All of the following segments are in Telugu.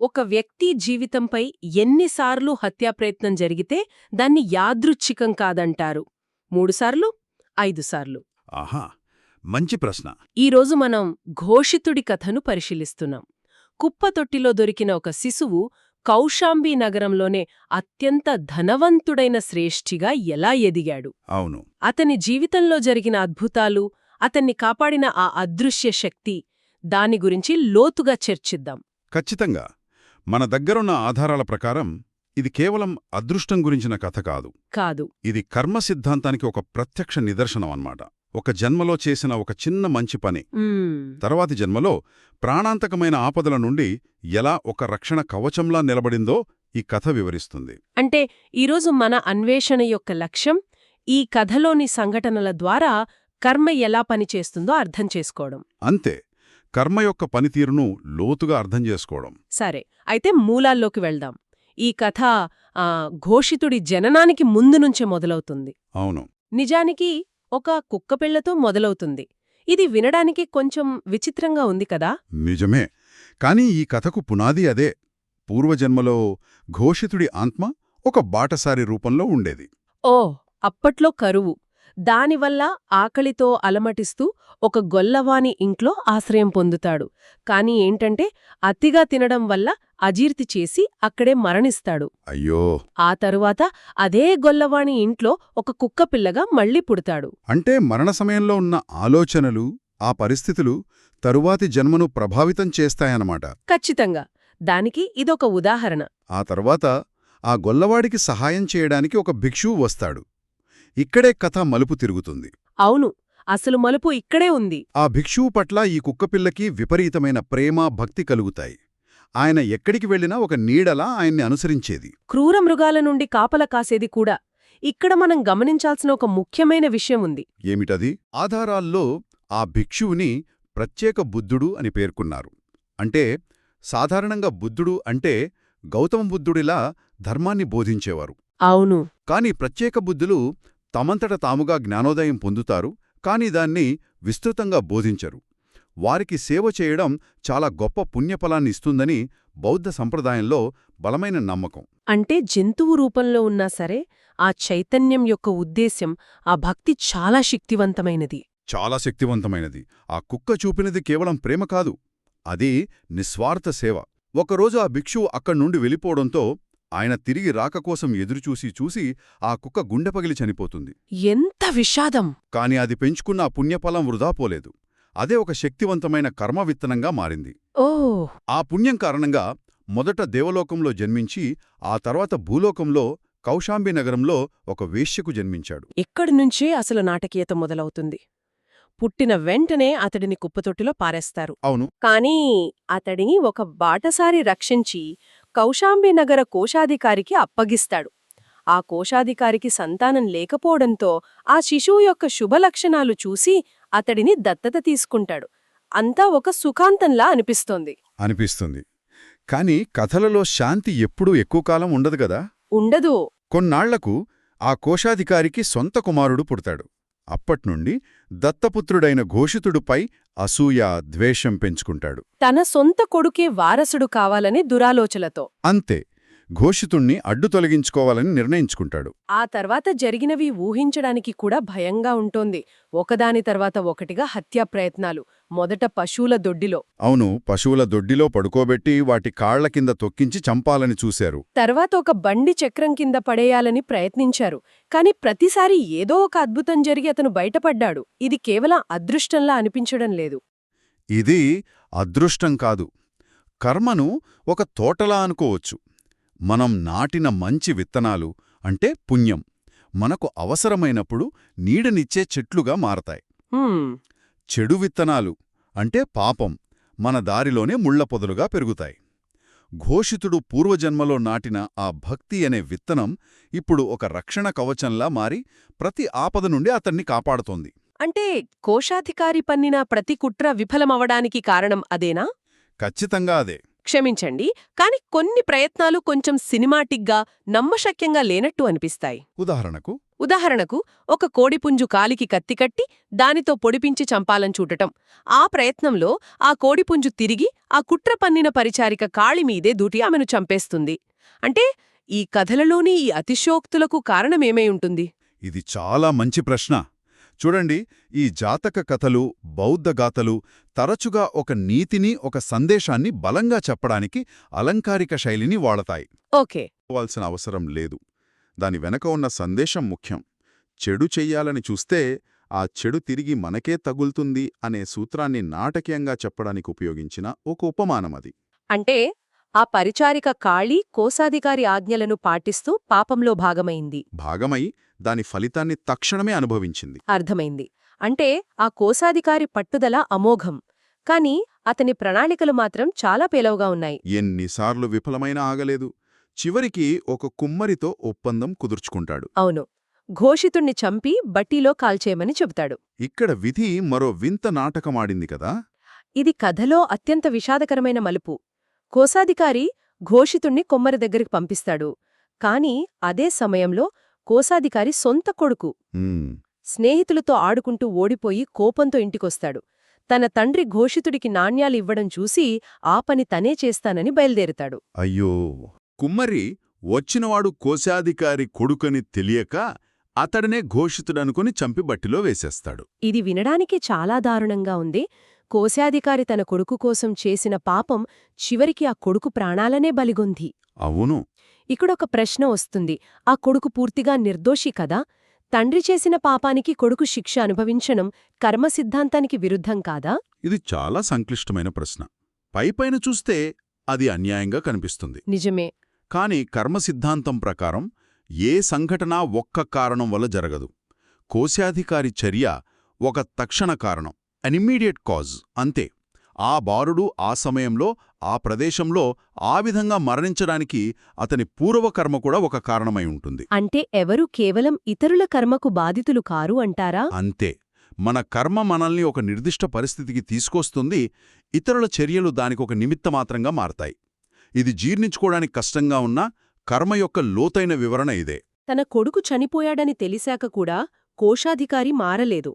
ఒక వ్యక్తి జీవితంపై ఎన్నిసార్లు హత్యాప్రయత్నం జరిగితే దాన్ని యాదృచ్ఛికం కాదంటారు. మూడుసార్లు ఐదుసార్లు ఆహా! మంచి ప్రశ్న. ఈరోజు మనం ఘోషితుడి కథను పరిశీలిస్తున్నాం. కుప్పతొట్టిలో దొరికిన ఒక శిశువు కౌశాంబీ నగరంలోనే అత్యంత ధనవంతుడైన శ్రేష్ఠిగా ఎలా ఎదిగాడు? అవును. అతని జీవితంలో జరిగిన అద్భుతాలు అతన్ని కాపాడిన ఆ అదృశ్య శక్తి దాని గురించి లోతుగా చర్చిద్దాం. ఖచ్చితంగా. మన దగ్గరున్న ఆధారాల ప్రకారం ఇది కేవలం అదృష్టం గురించిన కథ కాదు. కాదు. ఇది కర్మ సిద్ధాంతానికి ఒక ప్రత్యక్ష నిదర్శనం అన్నమాట. ఒక జన్మలో చేసిన ఒక చిన్న మంచి పని. తర్వాతి జన్మలో ప్రాణాంతకమైన ఆపదల నుండి ఎలా ఒక రక్షణ కవచంలా నిలబడిందో ఈ కథ వివరిస్తుంది. అంటే ఈరోజు మన అన్వేషణ యొక్క లక్ష్యం ఈ కథలోని సంఘటనల ద్వారా కర్మ ఎలా పనిచేస్తుందో అర్థం చేసుకోవడం. అంతే. కర్మ యొక్క పనితీరును లోతుగా అర్థం చేసుకోవడం. సరే అయితే మూలాల్లోకి వెళ్దాం. ఈ కథ ఆ, ఘోషితుడి జననానికి ముందు నుంచే మొదలవుతుంది. అవును. నిజానికి ఒక కుక్కపిళ్ళతో మొదలవుతుంది. ఇది వినడానికి కొంచెం విచిత్రంగా ఉంది కదా? నిజమే. కాని ఈ కథకు పునాది అదే. పూర్వజన్మలో ఘోషితుడి ఆత్మ ఒక బాటసారి రూపంలో ఉండేది. ఓ అప్పట్లో కరువు. దానివల్ల ఆకలితో అలమటిస్తూ ఒక గొల్లవాని ఇంట్లో ఆశ్రయం పొందుతాడు. కాని ఏంటంటే అతిగా తినడం వల్ల అజీర్తి చేసి అక్కడే మరణిస్తాడు. అయ్యో! ఆ తరువాత అదే గొల్లవాని ఇంట్లో ఒక కుక్కపిల్లగా మళ్ళీ పుడతాడు. అంటే మరణ సమయంలో ఉన్న ఆలోచనలు ఆ పరిస్థితులు తరువాతి జన్మను ప్రభావితం చేస్తాయన్నమాట. ఖచ్చితంగా. దానికి ఇదొక ఉదాహరణ. ఆ తర్వాత ఆ గొల్లవాడికి సహాయం చేయడానికి ఒక భిక్షువు వస్తాడు. ఇక్కడే కథ మలుపు తిరుగుతుంది. అవును అసలు మలుపు ఇక్కడే ఉంది. ఆ భిక్షువు పట్ల ఈ కుక్కపిల్లకి విపరీతమైన ప్రేమ భక్తి కలుగుతాయి. ఆయన ఎక్కడికి వెళ్ళినా ఒక నీడలా ఆయన్ని అనుసరించేది. క్రూర మృగాల నుండి కాపల కాసేది కూడా. ఇక్కడ మనం గమనించాల్సిన ఒక ముఖ్యమైన విషయం ఉంది. ఏమిటది? ఆధారాల్లో ఆ భిక్షువుని ప్రత్యేక బుద్ధుడు అని పేర్కొన్నారు. అంటే సాధారణంగా బుద్ధుడు అంటే గౌతమ బుద్ధుడిలా ధర్మాన్ని బోధించేవారు. అవును. కాని ప్రత్యేక బుద్ధులు తమంతట తాముగా జ్ఞానోదయం పొందుతారు కాని దాన్ని విస్తృతంగా బోధించరు. వారికి సేవ చేయడం చాలా గొప్ప పుణ్యఫలాన్ని ఇస్తుందని బౌద్ధ సంప్రదాయంలో బలమైన నమ్మకం. అంటే జంతువు రూపంలో ఉన్నా సరే ఆ చైతన్యం యొక్క ఉద్దేశ్యం ఆ భక్తి చాలా శక్తివంతమైనది. చాలా శక్తివంతమైనది. ఆ కుక్క చూపినది కేవలం ప్రేమ కాదు అది నిస్వార్థ సేవ. ఒకరోజు ఆ భిక్షువు అక్కడ్నుండి వెళ్ళిపోవడంతో ఆయన తిరిగి రాక కోసం ఎదురుచూసి చూసి ఆ కుక్క గుండె పగిలి చనిపోతుంది. ఎంత విషాదం! కాని అది పెంచుకున్న ఆ పుణ్యఫలం వృధా పోలేదు. అదే ఒక శక్తివంతమైన కర్మ విత్తనంగా మారింది. ఓ! ఆ పుణ్యం కారణంగా మొదట దేవలోకంలో జన్మించి ఆ తర్వాత భూలోకంలో కౌశాంబి నగరంలో ఒక వేశ్యకు జన్మించాడు. ఇక్కడి నుంచే అసలు నాటకీయత మొదలవుతుంది. పుట్టిన వెంటనే అతడిని కుప్పతొట్టిలో పారేస్తారు. అవును. కాని అతడిని ఒక బాటసారి రక్షించి కౌశాంబి నగర కోశాధికారికి అప్పగిస్తాడు. ఆ కోశాధికారికి సంతానం లేకపోవడంతో ఆ శిశువు యొక్క శుభలక్షణాలు చూసి అతడిని దత్తత తీసుకుంటాడు. అంతా ఒక సుఖాంతంలా అనిపిస్తోంది. అనిపిస్తుంది. కాని కథలలో శాంతి ఎప్పుడూ ఎక్కువ కాలం ఉండదు గదా ఉండదు. కొన్నాళ్ళకు ఆ కోశాధికారికి సొంత కుమారుడు పుడతాడు. అప్పట్నుండి దత్తపుత్రుడైన ఘోషితుడుపై అసూయ ద్వేషం పెంచుకుంటాడు. తన సొంత కొడుకే వారసుడు కావాలని దురాలోచనతో. అంతే. ఘోషితుణ్ణి అడ్డు తొలగించుకోవాలని నిర్ణయించుకుంటాడు. ఆ తర్వాత జరిగినవి ఊహించడానికి కూడా భయంగా ఉంటోంది. ఒకదాని తర్వాత ఒకటిగా హత్యా ప్రయత్నాలు. మొదట పశువుల దొడ్డిలో. అవును పశువుల దొడ్డిలో పడుకోబెట్టి వాటి కాళ్ళ కింద తొక్కించి చంపాలని చూశారు. తర్వాత ఒక బండి చక్రం కింద పడేయాలని ప్రయత్నించారు. కాని ప్రతిసారి ఏదో ఒక అద్భుతం జరిగి అతను బయటపడ్డాడు. ఇది కేవలం అదృష్టంలా అనిపించడం లేదు. ఇది అదృష్టం కాదు. కర్మను ఒక తోటలా అనుకోవచ్చు. మనం నాటిన మంచి విత్తనాలు అంటే పుణ్యం. మనకు అవసరమైనప్పుడు నీడనిచ్చే చెట్లుగా మారతాయి. చెడు విత్తనాలు అంటే పాపం మన దారిలోనే ముళ్ళ పొదలుగా పెరుగుతాయి. ఘోషితుడు పూర్వజన్మలో నాటిన ఆ భక్తి అనే విత్తనం ఇప్పుడు ఒక రక్షణ కవచంలా మారి ప్రతి ఆపద నుండి అతన్ని కాపాడుతోంది. అంటే కోశాధికారి పన్నిన ప్రతి కుట్ర విఫలమవడానికి కారణం అదేనా? ఖచ్చితంగా అదే. క్షమించండి కాని కొన్ని ప్రయత్నాలు కొంచెం సినిమాటిక్గా నమ్మశక్యంగా లేనట్టు అనిపిస్తాయి. ఉదాహరణకు? ఉదాహరణకు ఒక కోడిపుంజు కాలికి కత్తికట్టి దానితో పొడిపించి చంపాలని చూడటం. ఆ ప్రయత్నంలో ఆ కోడిపుంజు తిరిగి ఆ కుట్ర పన్నిన పరిచారిక కాళి మీదే దూటి ఆమెను చంపేస్తుంది. అంటే ఈ కథలలోని ఈ అతిశయోక్తులకు కారణమేమై ఉంటుంది? ఇది చాలా మంచి ప్రశ్న. చూడండి ఈ జాతక కథలు బౌద్ధ గాథలు తరచుగా ఒక నీతిని ఒక సందేశాన్ని బలంగా చెప్పడానికి అలంకారిక శైలిని వాడతాయి. ఓకే. పోవాల్సిన అవసరం లేదు. దాని వెనక ఉన్న సందేశం ముఖ్యం. చెడు చెయ్యాలని చూస్తే ఆ చెడు తిరిగి మనకే తగులుతుంది అనే సూత్రాన్ని నాటకీయంగా చెప్పడానికి ఉపయోగించిన ఒక ఉపమానమది అంటే ఆ పరిచారిక కాళీ కోశాధికారి ఆజ్ఞలను పాటిస్తూ పాపంలో భాగమైంది. భాగమై దాని ఫలితాన్ని తక్షణమే అనుభవించింది. అర్థమైంది. అంటే ఆ కోశాధికారి పట్టుదల అమోఘం. కాని అతని ప్రణాళికలు మాత్రం చాలా పేలవుగా ఉన్నాయి. ఎన్నిసార్లు విఫలమైనా ఆగలేదు. చివరికి ఒక కుమ్మరితో ఒప్పందం కుదుర్చుకుంటాడు. అవును. ఘోషితుణ్ణి చంపి బట్టీలో కాల్చేయమని చెబుతాడు. ఇక్కడ విధి మరో వింత నాటకమాడింది కదా? ఇది కథలో అత్యంత విషాదకరమైన మలుపు. కోశాధికారి ఘోషితుణ్ణి కొమ్మరి దగ్గరికి పంపిస్తాడు. కాని అదే సమయంలో కోశాధికారి సొంత కొడుకు. స్నేహితులతో ఆడుకుంటూ ఓడిపోయి కోపంతో ఇంటికొస్తాడు. తన తండ్రి ఘోషితుడికి నాణ్యాలు ఇవ్వడం చూసి ఆ పని తనే చేస్తానని బయలుదేరుతాడు. అయ్యో! కుమ్మరి వచ్చినవాడు కోశాధికారి కొడుకని తెలియక అతడనే ఘోషితుడనుకుని చంపి బట్టిలో వేసేస్తాడు. ఇది వినడానికి చాలా దారుణంగా ఉంది. కోశాధికారి తన కొడుకు కోసం చేసిన పాపం చివరికి ఆ కొడుకు ప్రాణాలనే బలిగొంది. అవును. ఇక్కడొక ప్రశ్న వస్తుంది. ఆ కొడుకు పూర్తిగా నిర్దోషి కదా? తండ్రి చేసిన పాపానికి కొడుకు శిక్ష అనుభవించడం కర్మ సిద్ధాంతానికి విరుద్ధం కాదా? ఇది చాలా సంక్లిష్టమైన ప్రశ్న. పైపైన చూస్తే అది అన్యాయంగా కనిపిస్తుంది. నిజమే. కాని కర్మ సిద్ధాంతం ప్రకారం ఏ సంఘటన ఒక్క కారణం వల్ల జరగదు. కోశాధికారి చర్య ఒక తక్షణ కారణం అన్ ఇమ్మీడియట్ కాజ్ అంతే. ఆ బారుడు ఆ సమయంలో ఆ ప్రదేశంలో ఆ విధంగా మరణించడానికి అతని పూర్వకర్మ కూడా ఒక కారణమై ఉంటుంది. అంటే ఎవరు కేవలం ఇతరుల కర్మకు బాధితులు కారు అంటారా? అంతే. మన కర్మ మనల్ని ఒక నిర్దిష్ట పరిస్థితికి తీసుకొస్తుంది ఇతరుల చర్యలు దానికొక నిమిత్తమాత్రంగా మారతాయి. ఇది జీర్ణించుకోవడానికి కష్టంగా ఉన్నా కర్మ యొక్క లోతైన వివరణ ఇదే. తన కొడుకు చనిపోయాడని తెలిసాక కూడా కోశాధికారి మారలేదు.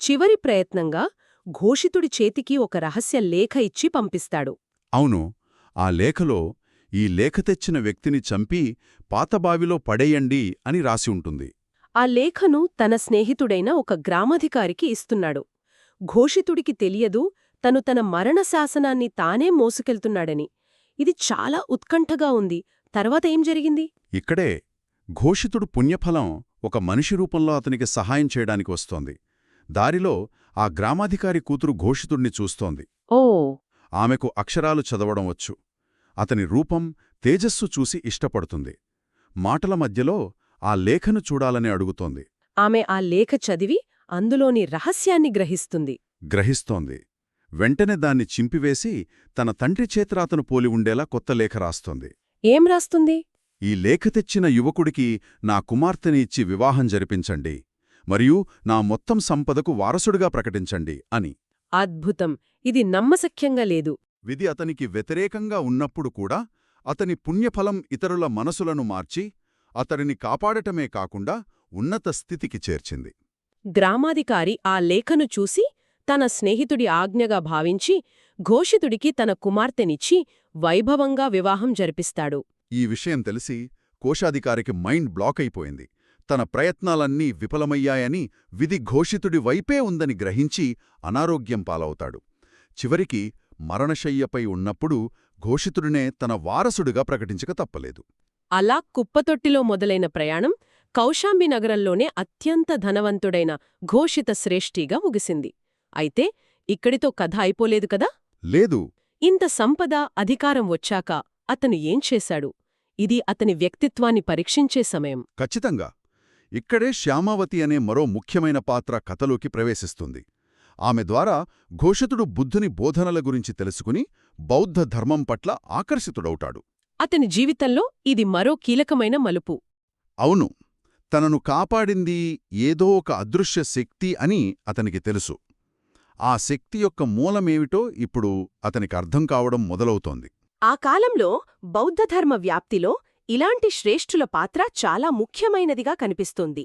చివరి ప్రయత్నంగా ఘోషితుడి చేతికి ఒక రహస్య లేఖ ఇచ్చి పంపిస్తాడు. అవును ఆ లేఖలో ఈ లేఖ తెచ్చిన వ్యక్తిని చంపి పాతబావిలో పడేయండి అని రాసి ఉంటుంది. ఆ లేఖను తన స్నేహితుడైన ఒక గ్రామాధికారికి ఇస్తున్నాడు. ఘోషితుడికి తెలియదు తను తన మరణ శాసనాన్ని తానే మోసుకెళ్తున్నాడని. ఇది చాలా ఉత్కంఠగా ఉంది. తర్వాత ఏం జరిగింది? ఇక్కడే ఘోషితుడు పుణ్యఫలం ఒక మనిషి రూపంలో అతనికి సహాయం చేయడానికి వస్తోంది. దారిలో ఆ గ్రామాధికారి కూతురు ఘోషితుడిని చూస్తోంది. ఓ ఆమెకు అక్షరాలు చదవడం వచ్చు. అతని రూపం తేజస్సు చూసి ఇష్టపడుతుంది. మాటల మధ్యలో ఆ లేఖను చూడాలని అడుగుతోంది. ఆమె ఆ లేఖ చదివి అందులోని రహస్యాన్ని గ్రహిస్తుంది. గ్రహిస్తోంది. వెంటనే దాన్ని చింపివేసి తన తండ్రి చేతరాతను పోలి ఉండేలా కొత్త లేఖ రాస్తోంది. ఏం రాస్తుంది? ఈ లేఖ తెచ్చిన యువకుడికి నా కుమార్తెని ఇచ్చి వివాహం జరిపించండి. మరియు నా మొత్తం సంపదకు వారసుడిగా ప్రకటించండి అని. అద్భుతం. ఇది నమ్మశక్యంగా లేదు. విధి అతనికి వ్యతిరేకంగా ఉన్నప్పుడు కూడా అతని పుణ్యఫలం ఇతరుల మనసులను మార్చి అతడిని కాపాడటమే కాకుండా ఉన్నత స్థితికి చేర్చింది. గ్రామాధికారి ఆ లేఖను చూసి తన స్నేహితుడి ఆజ్ఞగా భావించి ఘోషితుడికి తన కుమార్తెనిచ్చి వైభవంగా వివాహం జరిపిస్తాడు. ఈ విషయం తెలిసి కోశాధికారికి మైండ్ బ్లాక్ అయిపోయింది. తన ప్రయత్నాలన్నీ విఫలమయ్యాయని విధి ఘోషితుడి వైపే ఉందని గ్రహించి అనారోగ్యం పాలవుతాడు. చివరికి మరణశయ్యపై ఉన్నప్పుడు ఘోషితుడినే తన వారసుడిగా ప్రకటించక తప్పలేదు. అలా కుప్పతొట్టిలో మొదలైన ప్రయాణం కౌశాంబి నగరంలోనే అత్యంత ధనవంతుడైన ఘోషిత శ్రేష్ఠిగా ముగిసింది. అయితే ఇక్కడితో కథ అయిపోలేదు కదా? లేదు. ఇంత సంపద అధికారం వచ్చాక అతను ఏం చేశాడు? ఇది అతని వ్యక్తిత్వాన్ని పరీక్షించే సమయం. ఖచ్చితంగా. ఇక్కడే శ్యామావతి అనే మరో ముఖ్యమైన పాత్ర కథలోకి ప్రవేశిస్తుంది. ఆమె ద్వారా ఘోషితుడు బుద్ధుని బోధనల గురించి తెలుసుకుని బౌద్ధ ధర్మం పట్ల ఆకర్షితుడవుతాడు. అతని జీవితంలో ఇది మరో కీలకమైన మలుపు. అవును తనను కాపాడింది ఏదో ఒక అదృశ్య శక్తి అని అతనికి తెలుసు. ఆ శక్తి యొక్క మూలమేమిటో ఇప్పుడు అతనికి అర్థం కావడం మొదలవుతోంది. ఆ కాలంలో బౌద్ధధర్మ వ్యాప్తిలో ఇలాంటి శ్రేష్ఠుల పాత్ర చాలా ముఖ్యమైనదిగా కనిపిస్తుంది.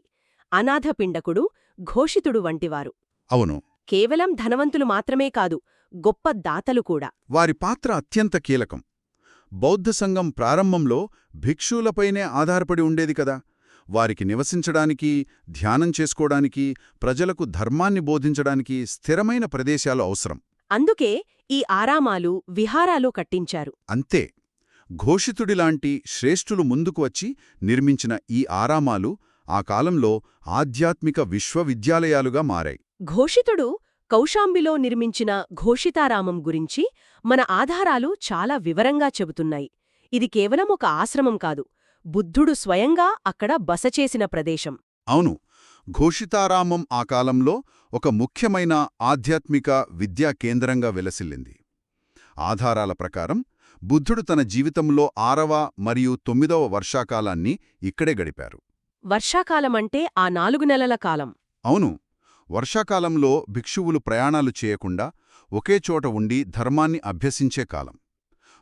అనాథపిండకుడు ఘోషితుడు వంటివారు. అవును. కేవలం ధనవంతులు మాత్రమే కాదు గొప్ప దాతలు కూడా. వారి పాత్ర అత్యంత కీలకం. బౌద్ధ సంఘం ప్రారంభంలో భిక్షువులపైనే ఆధారపడి ఉండేది కదా. వారికి నివసించడానికి ధ్యానం చేసుకోవడానికి ప్రజలకు ధర్మాన్ని బోధించడానికి స్థిరమైన ప్రదేశాలు అవసరం. అందుకే ఈ ఆరామాలు విహారాలు కట్టించారు. అంతే. ఘోషితుడిలాంటి శ్రేష్ఠులు ముందుకు వచ్చి నిర్మించిన ఈ ఆరామాలు ఆ కాలంలో ఆధ్యాత్మిక విశ్వవిద్యాలయాలుగా మారాయి. ఘోషితుడు కౌశాంబిలో నిర్మించిన ఘోషితారామం గురించి మన ఆధారాలు చాలా వివరంగా చెబుతున్నాయి. ఇది కేవలం ఒక ఆశ్రమం కాదు బుద్ధుడు స్వయంగా అక్కడ బస చేసిన ప్రదేశం. అవును ఘోషితారామం ఆ కాలంలో ఒక ముఖ్యమైన ఆధ్యాత్మిక విద్యా కేంద్రంగా వెలసిల్లింది. ఆధారాల ప్రకారం బుద్ధుడు తన జీవితంలో ఆరవ మరియు తొమ్మిదవ వర్షాకాలాన్ని ఇక్కడే గడిపారు. వర్షాకాలమంటే ఆ నాలుగు నెలల కాలం. అవును వర్షాకాలంలో భిక్షువులు ప్రయాణాలు చేయకుండా ఒకే చోట ఉండి ధర్మాన్ని అభ్యసించే కాలం.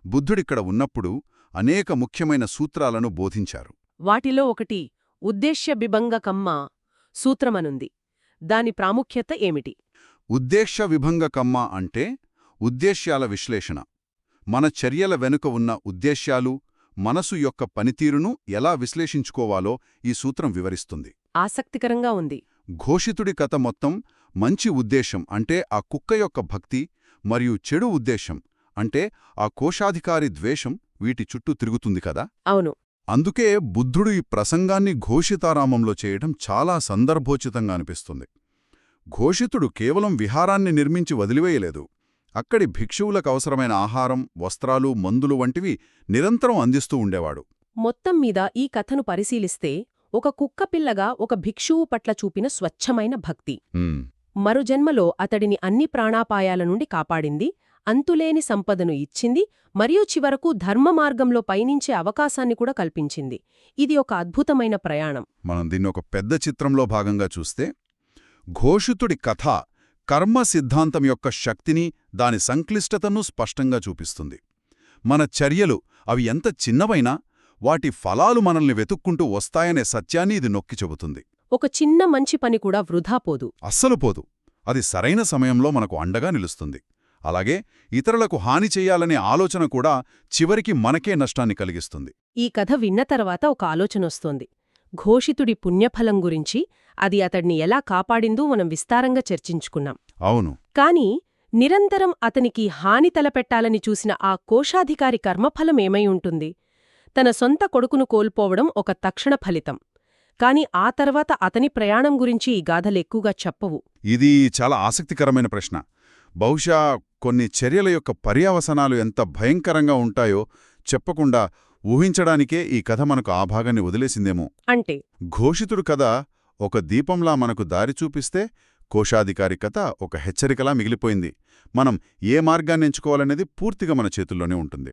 బుద్ధుడిక్కడ ఉన్నప్పుడు అనేక ముఖ్యమైన సూత్రాలను బోధించారు. వాటిలో ఒకటి ఉద్దేశ్య కమ్మ సూత్రమనుంది. దాని ప్రాముఖ్యత ఏమిటి? ఉద్దేశ విభంగ కమ్మ అంటే ఉద్దేశ్యాల విశ్లేషణ. మన చర్యల వెనుక ఉన్న ఉద్దేశ్యాలు మనసు యొక్క పనితీరును ఎలా విశ్లేషించుకోవాలో ఈ సూత్రం వివరిస్తుంది. ఆసక్తికరంగా ఉంది. ఘోషితుడి కథ మొత్తం మంచి ఉద్దేశం అంటే ఆ కుక్క యొక్క భక్తి మరియు చెడు ఉద్దేశం అంటే ఆ కోశాధికారి ద్వేషం వీటి చుట్టూ తిరుగుతుంది కదా? అవును. అందుకే బుద్ధుడు ఈ ప్రసంగాన్ని ఘోషితారామంలో చేయడం చాలా సందర్భోచితంగా అనిపిస్తుంది. ఘోషితుడు కేవలం విహారాన్ని నిర్మించి వదిలివేయలేదు. అక్కడి భిక్షువులకు అవసరమైన ఆహారం వస్త్రాలు మందులు వంటివి నిరంతరం అందిస్తూ ఉండేవాడు. మొత్తం మీద ఈ కథను పరిశీలిస్తే ఒక కుక్కపిల్లగా ఒక భిక్షువు పట్ల చూపిన స్వచ్ఛమైన భక్తి. ఉమ్, మరుజన్మలో అతడిని అన్ని ప్రాణాపాయాల నుండి కాపాడింది అంతులేని సంపదను ఇచ్చింది మరియు చివరకు ధర్మ మార్గంలో పయనించే అవకాశాన్ని కూడా కల్పించింది. ఇది ఒక అద్భుతమైన ప్రయాణం. మనం దీన్ని ఒక పెద్ద చిత్రంలో భాగంగా చూస్తే ఘోషితుడి కథ కర్మ సిద్ధాంతం యొక్క శక్తిని దాని సంక్లిష్టతను స్పష్టంగా చూపిస్తుంది. మన చర్యలు అవి ఎంత చిన్నవైనా వాటి ఫలాలు మనల్ని వెతుక్కుంటూ వస్తాయనే సత్యాన్ని ఇది నొక్కి చెబుతుంది. ఒక చిన్న మంచి పని కూడా వృధా పోదు. అస్సలు పోదు. అది సరైన సమయంలో మనకు అండగా నిలుస్తుంది. అలాగే ఇతరులకు హాని చెయ్యాలనే ఆలోచన కూడా చివరికి మనకే నష్టాన్ని కలిగిస్తుంది. ఈ కథ విన్న తర్వాత ఒక ఆలోచనొస్తోంది. ఘోషితుడి పుణ్యఫలం గురించి అది అతడిని ఎలా కాపాడిందో మనం విస్తారంగా చర్చించుకున్నాం. అవును. కాని నిరంతరం అతనికి హాని తలపెట్టాలని చూసిన ఆ కోశాధికారి కర్మఫలం ఏమై ఉంటుంది? తన సొంత కొడుకును కోల్పోవడం ఒక తక్షణ ఫలితం. కాని ఆ తర్వాత అతని ప్రయాణం గురించి ఈ గాథలెక్కువగా చెప్పవు. ఇది చాలా ఆసక్తికరమైన ప్రశ్న. బహుశా కొన్ని చర్యల యొక్క పర్యావసనాలు ఎంత భయంకరంగా ఉంటాయో చెప్పకుండా ఊహించడానికే ఈ కథ మనకు ఆ భాగాన్ని వదిలేసిందేమో. అంటే? ఘోషితుడు కథ ఒక దీపంలా మనకు దారి చూపిస్తే కోశాధికారి కథ ఒక హెచ్చరికలా మిగిలిపోయింది. మనం ఏ మార్గాన్ని ఎంచుకోవాలనేది పూర్తిగా మన చేతుల్లోనే ఉంటుంది.